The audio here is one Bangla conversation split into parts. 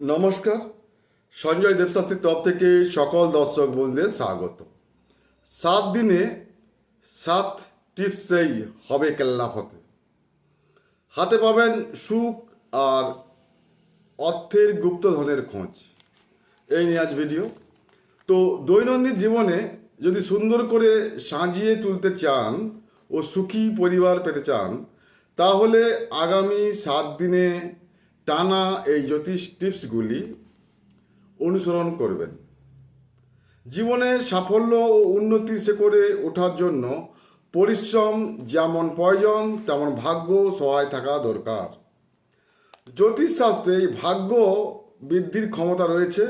নমস্কার। সঞ্জয় দেবশাস্ত্রীর তরফ থেকে সকল দর্শক বন্ধুদের স্বাগত। সাত দিনে সাত টিপসেই হবে কেল্লা হতে হাতে পাবেন সুখ আর অর্থের গুপ্তধনের খোঁজ। এই নিয়ে আজ ভিডিও তো দৈনন্দিন জীবনে যদি সুন্দর করে সাজিয়ে তুলতে চান ও সুখী পরিবার পেতে চান, তাহলে আগামী সাত দিনে টানা এই জ্যোতিষ টিপসগুলি অনুসরণ করবেন। জীবনে সাফল্য ও উন্নতি সে করে ওঠার জন্য পরিশ্রম যেমন প্রয়োজন, তেমন ভাগ্য সহায় থাকা দরকার। জ্যোতিষশাস্ত্রে ভাগ্য বৃদ্ধির ক্ষমতা রয়েছে।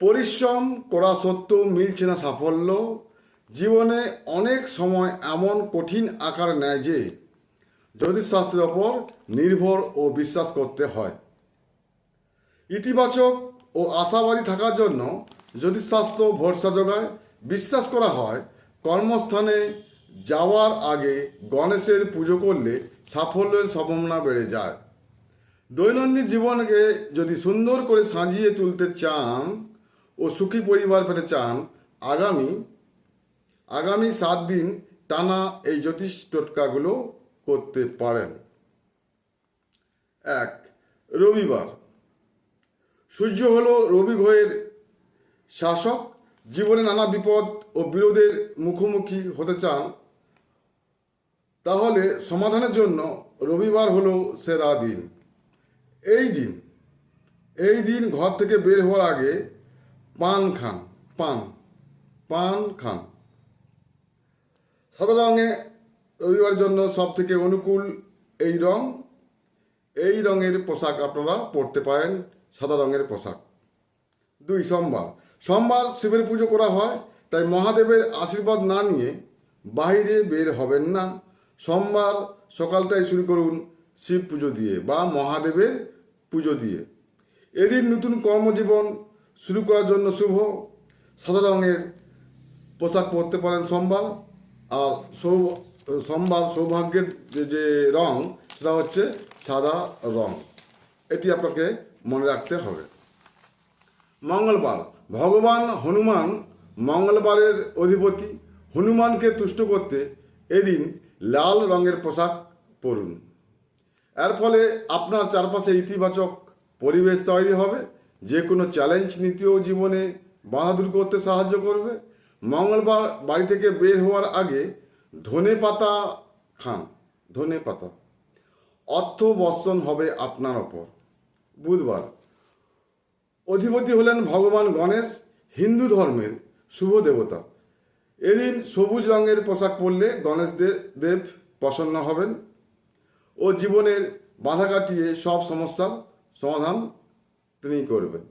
পরিশ্রম করা সত্ত্বেও মিলছে না সাফল্য। জীবনে অনেক সময় এমন কঠিন আকার নেয় যে জ্যোতিষশাস্ত্রের ওপর নির্ভর ও বিশ্বাস করতে হয়। ইতিবাচক ও আশাবাদী থাকার জন্য জ্যোতিষশাস্ত্র ভরসা যোগায় বিশ্বাস করা হয়, কর্মস্থানে যাওয়ার আগে গণেশের পুজো করলে সাফল্যের সম্ভাবনা বেড়ে যায়। দৈনন্দিন জীবনকে যদি সুন্দর করে সাজিয়ে তুলতে চান ও সুখী পরিবার পেতে চান, আগামী আগামী সাত দিন টানা এই জ্যোতিষ টোটকাগুলো করতে পারেন। এক, রবিবার। সূর্য হল রবি গ্রহের শাসক। জীবনে নানা বিপদ ও বিরোধের মুখোমুখি হতে চান। তাহলে সমাধানের জন্য রবিবার হলো সেরা দিন। এই দিন এই দিন ঘর থেকে বের হওয়ার আগে পান খান, পান পান খান। সাদা রঙে রবিবার জন্য সব থেকে অনুকূল এই রং। এই রঙের পোশাক আপনারা পরতে পারেন, সাদা রঙের পোশাক। দুই, সোমবার। সোমবার শিবের পুজো করা হয়, তাই মহাদেবের আশীর্বাদ না নিয়ে বাইরে বের হবেন না। সোমবার সকালটাই শুরু করুন শিব পুজো দিয়ে বা মহাদেবের পুজো দিয়ে। এদিন নতুন কর্মজীবন শুরু করার জন্য শুভ। সাদা রঙের পোশাক পরতে পারেন সোমবার। আর সৌ সোমবার সৌভাগ্যের যে যে রং, সেটা হচ্ছে সাদা রং। এটি আপনাকে মনে রাখতে হবে। মঙ্গলবার, ভগবান হনুমান মঙ্গলবারের অধিপতি, হনুমানকে তুষ্ট করতে এদিন লাল রঙের পোশাক পরুন। এর ফলে আপনার চারপাশে ইতিবাচক পরিবেশ তৈরি হবে যে কোনো চ্যালেঞ্জ নীতিও জীবনে বাহাদুর করতে সাহায্য করবে। মঙ্গলবার বাড়ি থেকে বের হওয়ার আগে ধনে পাতা খান ধনে পাতা অর্থ বর্ষণ হবে আপনার ওপর। বুধবার, অধিপতি হলেন ভগবান গণেশ, হিন্দু ধর্মের শুভ দেবতা। এদিন সবুজ রঙের পোশাক পরলে গণেশ দেব প্রসন্ন হবেন ও জীবনের বাধা কাটিয়ে সব সমস্যার সমাধান তিনি করবেন।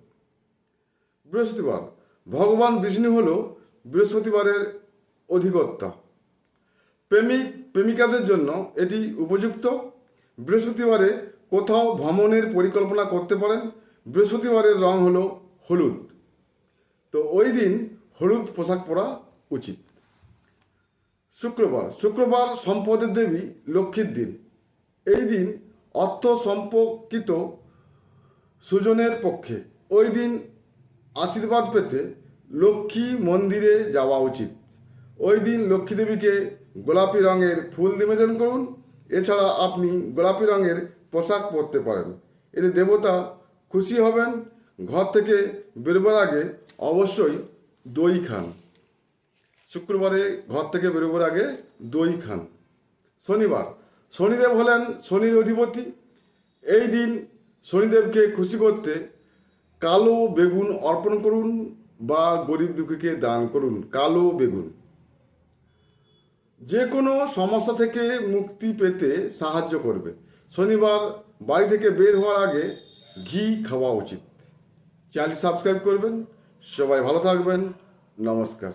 বৃহস্পতিবার, ভগবান বিষ্ণু হল বৃহস্পতিবারের অধিকর্তা। প্রেমিক প্রেমিকাদের জন্য এটি উপযুক্ত। বৃহস্পতিবারে কোথাও ভ্রমণের পরিকল্পনা করতে পারেন। বৃহস্পতিবারের রং হলো হলুদ। তো ওই দিন হলুদ পোশাক পরা উচিত। শুক্রবার। শুক্রবার সম্পদের দেবী লক্ষ্মীর দিন। এই দিন অর্থ সম্পর্কিত সুজনের পক্ষে। ওই দিন আশীর্বাদ পেতে লক্ষ্মী মন্দিরে যাওয়া উচিত। ওই দিন লক্ষ্মী দেবীকে গোলাপি রঙের ফুল নিবেদন করুন। এছাড়া আপনি গোলাপি রঙের পোশাক পরতে পারেন। এতে দেবতা খুশি হবেন। ঘর থেকে বেরোবার আগে অবশ্যই দই খান। শুক্রবারে ঘর থেকে বেরোবার আগে দই খান। শনিবার, শনিদেব হলেন শনির অধিপতি। এই দিন শনিদেবকে খুশি করতে কালো বেগুন অর্পণ করুন বা গরিব দুঃখীকে দান করুন। কালো বেগুন। যে কোনো সমস্যা থেকে মুক্তি পেতে সাহায্য করবে। শনিবার বাড়ি থেকে বের হওয়ার আগে ঘি খাওয়া উচিত। চ্যানেলটি সাবস্ক্রাইব করবেন। সবাই ভালো থাকবেন। নমস্কার।